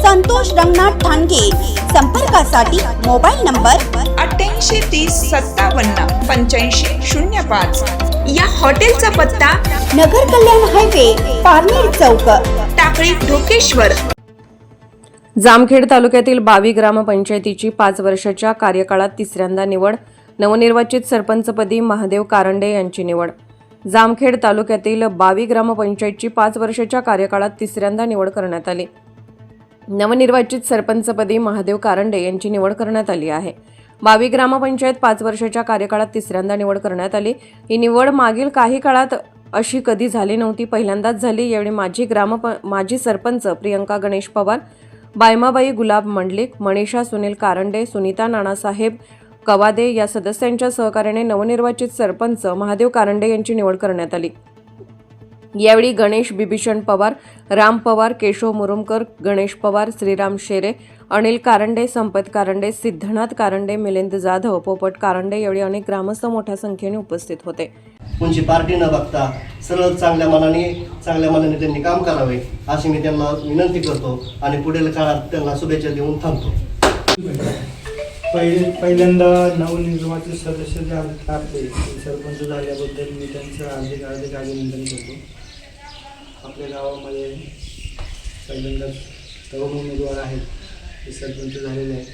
संतोष रंगनाथ ठाणगे. संपर्कासाठी mobile number अठ्ठ्याऐंशी तीस सत्तावन्न पंच्याऐंशी शून्य पाच. या हॉटेलचा पत्ता नगर कल्याण हायवे पारनेर चौक. टाकळी ढोकेश्वर. जामखेड तालुक्यातील बावी ग्रामपंचायतीची पाच वर्षाच्या कार्यकाळात तिसऱ्यांदा निवड. नवनिर्वाचित सरपंचपदी महादेव कारंडे यांची निवड. जामखेड तालुक्यातील बावी ग्रामपंचायतची पाच वर्षाच्या कार्यकाळात तिसऱ्यांदा निवड करण्यात आली. नवनिर्वाचित सरपंचपदी महादेव कारंडे यांची निवड करण्यात आली आहे. बावी ग्रामपंचायत पाच वर्षाच्या कार्यकाळात तिसऱ्यांदा निवड करण्यात आली. ही निवड मागील काही काळात अशी कधी झाली नव्हती पहिल्यांदाच झाली. यावेळी माजी ग्राम माजी सरपंच प्रियंका गणेश पवार बायमाबाई गुलाब मंडलिक मनीषा सुनील कारंडे सुनीता नानासाहेब कवादे या सदस्यांच्या सहकार्याने नवनिर्वाचित सरपंच महादेव कारंडे यांची निवड करण्यात आली. यावेळी गणेश बिभीषण पवार राम पवार केशव मुरुमकर गणेश पवार श्रीराम शेरे अनिल कारंडे संपत कारंडे सिद्धनाथ कारंडे मिलिंद जाधव पोपट कारंडे यावेळी अनेक ग्रामस्थ मोठ्या संख्येने उपस्थित होते. कोणची पार्टी न बघता सरळ चांगल्या मनाने चांगल्या मनाने त्यांनी काम करावे अशी मी त्यांना विनंती करतो आणि पुढील काळात त्यांना शुभेच्छा देऊन थांबतो. पहिले पहिल्यांदा नवनिर्वाचित सदस्य जे आहेत आपले ते सरपंच झाल्याबद्दल मी त्यांचं हार्दिक हार्दिक अभिनंदन करतो. आपल्या गावामध्ये पहिल्यांदा तरुण उमेदवार आहेत ते सरपंच झालेले आहेत.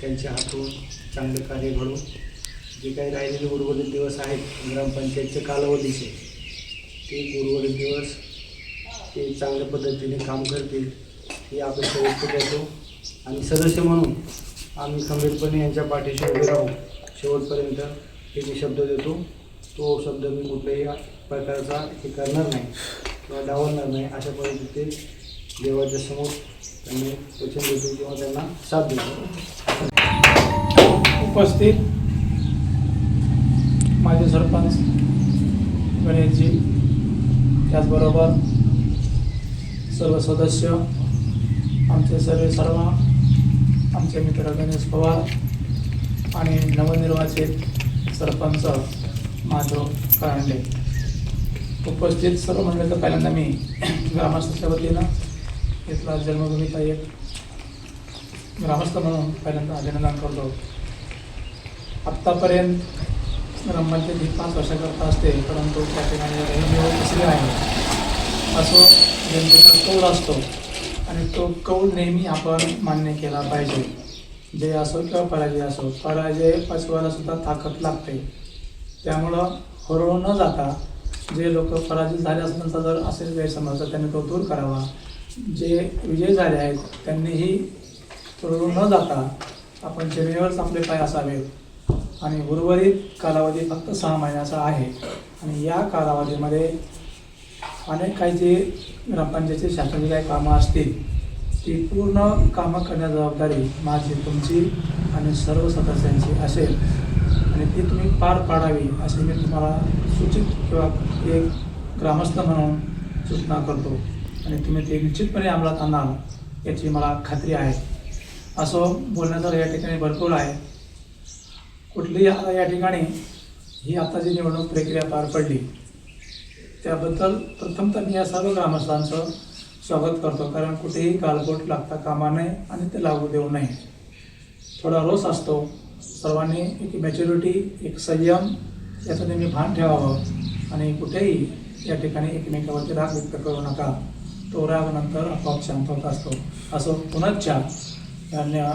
त्यांच्या हातून चांगलं कार्य घडून जे काही राहिलेले उर्वरित दिवस आहेत ग्रामपंचायतच्या कालावधीचे ते उर्वरित दिवस ते चांगल्या पद्धतीने काम करतील ही अपेक्षा व्यक्त करतो. आणि सदस्य म्हणून आम्ही खंबीरपणे यांच्या पाठीशी उभे राहू शेवटपर्यंत हे जे शब्द देतो तो शब्द मी कुठल्याही प्रकारचा हे करणार नाही किंवा डावलणार नाही अशा पद्धतीने देवाच्या समोर त्यांनी वचन देतो किंवा त्यांना साथ देतो. उपस्थित माझे सरपंच गणेशजी त्याचबरोबर सर्व सदस्य आमचे सर्व सर्व आमचे मित्र गणेश पवार आणि नवनिर्वाचित सरपंच माधव कारंडे उपस्थित सर्व मंडळीचं पहिल्यांदा मी ग्रामस्थाच्या वतीनं इथला जन्मभूमीचा एक ग्रामस्थ म्हणून पहिल्यांदा अभिनंदन करतो. आत्तापर्यंत ग्रामपंचायत ही पाच वर्षाकरता असते परंतु त्या ठिकाणी काही आहे असो जनतेचा कौल असतो? आणि तो कौल नेहमी आपण मान्य केला पाहिजे. जे असो किंवा पराजय असो पराजय पचवायला सुद्धा ताकद लागते. त्यामुळं हरवू न जाता जे लोक पराजित झाले असं जर असेल गैरसमज तर त्यांनी तो दूर करावा. जे विजय झाले आहेत त्यांनीही हरवू न जाता आपण जमिनीवरच आपले पाय असावेत. आणि उर्वरित कालावधी फक्त सहा महिन्याचा आहे. आणि या कालावधीमध्ये अनेक काही जे ग्रामपंचायतीचे शासनाची काही कामं असतील ती पूर्ण कामं करण्याची जबाबदारी माझी तुमची आणि सर्व सदस्यांची असेल. आणि ती तुम्ही पार पाडावी अशी मी तुम्हाला सूचित किंवा एक ग्रामस्थ म्हणून सूचना करतो. आणि तुम्ही ते निश्चितपणे अंमलात आणाल याची मला खात्री आहे. असं बोलण्याचा या ठिकाणी भरपूर आहे. कुठलीही आता या ठिकाणी ही आता जी निवडणूक प्रक्रिया पार पडली त्याबद्दल प्रथमतः मी या सर्व ग्रामस्थांचं स्वागत करतो कारण कुठेही गालबोट लागता कामा नये आणि ते लागू देऊ नये. थोडा रोष असतो. सर्वांनी एक मॅच्युरिटी एक संयम याचं नेहमी भान ठेवावं आणि कुठेही या ठिकाणी एकमेकावरती राग व्यक्त करू नका. तो राग नंतर आपोआप शांत होत असतो. असो पुनच्छा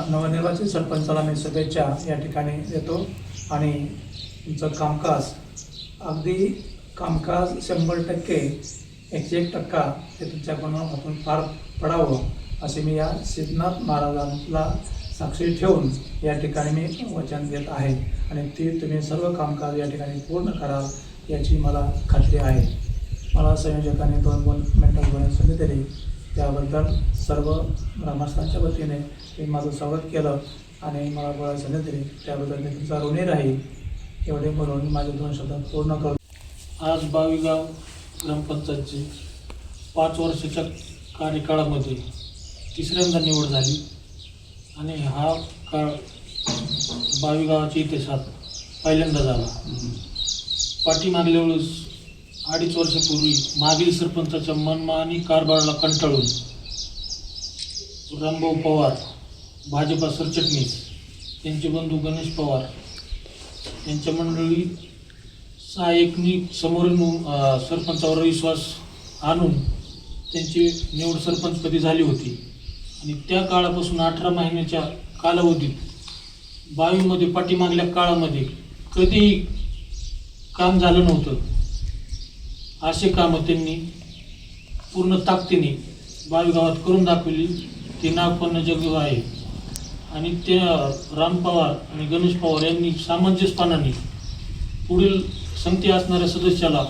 नवनिर्वाचित सरपंचाला मी शुभेच्छा या ठिकाणी देतो. आणि तुमचं कामकाज अगदी कामकाज शंभर टक्के एकशे एक टक्का ते तुमच्याकडून आपण पार पडावं असे मी या सिद्धनाथ महाराजांना साक्षी ठेवून या ठिकाणी मी वचन देत आहे. आणि ते तुम्ही सर्व कामकाज या ठिकाणी पूर्ण कराल याची मला खात्री आहे. मला संयोजकांनी दोन दोन मिनटं बोलण्याची संधी दिली. त्याबद्दल सर्व ग्रामस्थांच्या वतीने मी माझं स्वागत केलं आणि मला बोलायला संधी दिली. त्याबद्दल मी तुमचा ऋणी राहील. एवढे बोलून माझे दोन शब्द पूर्ण करतो आज बावीगाव ग्रामपंचायतची पाच वर्षाच्या कार्यकाळामध्ये तिसऱ्यांदा निवड झाली. आणि हा काळ बावीगावाच्या इतिहासात पहिल्यांदा झाला. पाठीमागल्या वेळेस अडीच वर्षापूर्वी मागील सरपंचाच्या मनमानी कारभाराला कंटाळून रामभाऊ पवार भाजपा सरचिटणीस त्यांचे बंधू गणेश पवार यांच्या मंडळी सहाय्यकनी समोरून सरपंचावर विश्वास आणून त्यांची निवड सरपंचपदी झाली होती. आणि त्या काळापासून अठरा महिन्याच्या कालावधीत बावीमध्ये पाठीमागल्या काळामध्ये कधीही काम झालं नव्हतं. असे कामं त्यांनी पूर्ण ताकदीने बावी गावात करून दाखवली. ते नागपन्न जग आहे. आणि त्या राम पवार आणि गणेश पवार यांनी सामंजस्यपणाने पुढील संगती असणाऱ्या सदस्याला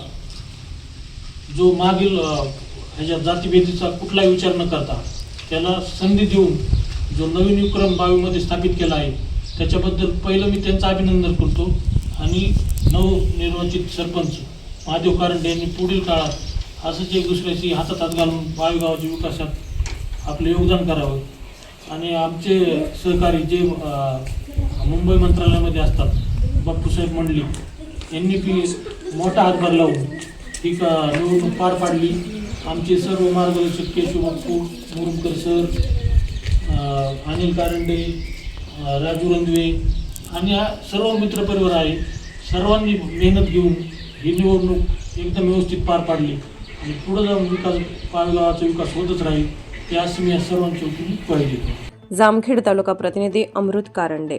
जो मागील ह्याच्या जातीभेदीचा कुठलाही विचार न करता त्याला संधी देऊन जो नवीन विक्रम बावीमध्ये स्थापित केला आहे त्याच्याबद्दल पहिलं मी त्यांचं अभिनंदन करतो. आणि नवनिर्वाचित सरपंच महादेव कारंडे यांनी पुढील काळात असंच एक दुसऱ्याशी हातात हात घालून बावी गावाच्या विकासात आपलं योगदान करावं. आणि आमचे सहकारी जे मुंबई मंत्रालयामध्ये असतात बाप्पूसाहेब मंडलिक यांनी बी मोठा हातभार लावून ही का निवडणूक पार पाडली. आमचे सर्व मार्गदर्शक केशव बापू मुरुमकर सर अनिल कारंडे राजू रंधवे आणि हा सर्व मित्रपरिवार आहे. सर्वांनी मेहनत घेऊन ही निवडणूक एकदम व्यवस्थित पार पाडली. आणि पुढं जाऊन विकास पाळगावाचा विकास होतच राहील ते असं मी या सर्वांच्या वतीने जामखेड तालुका प्रतिनिधी अमृत कारंडे.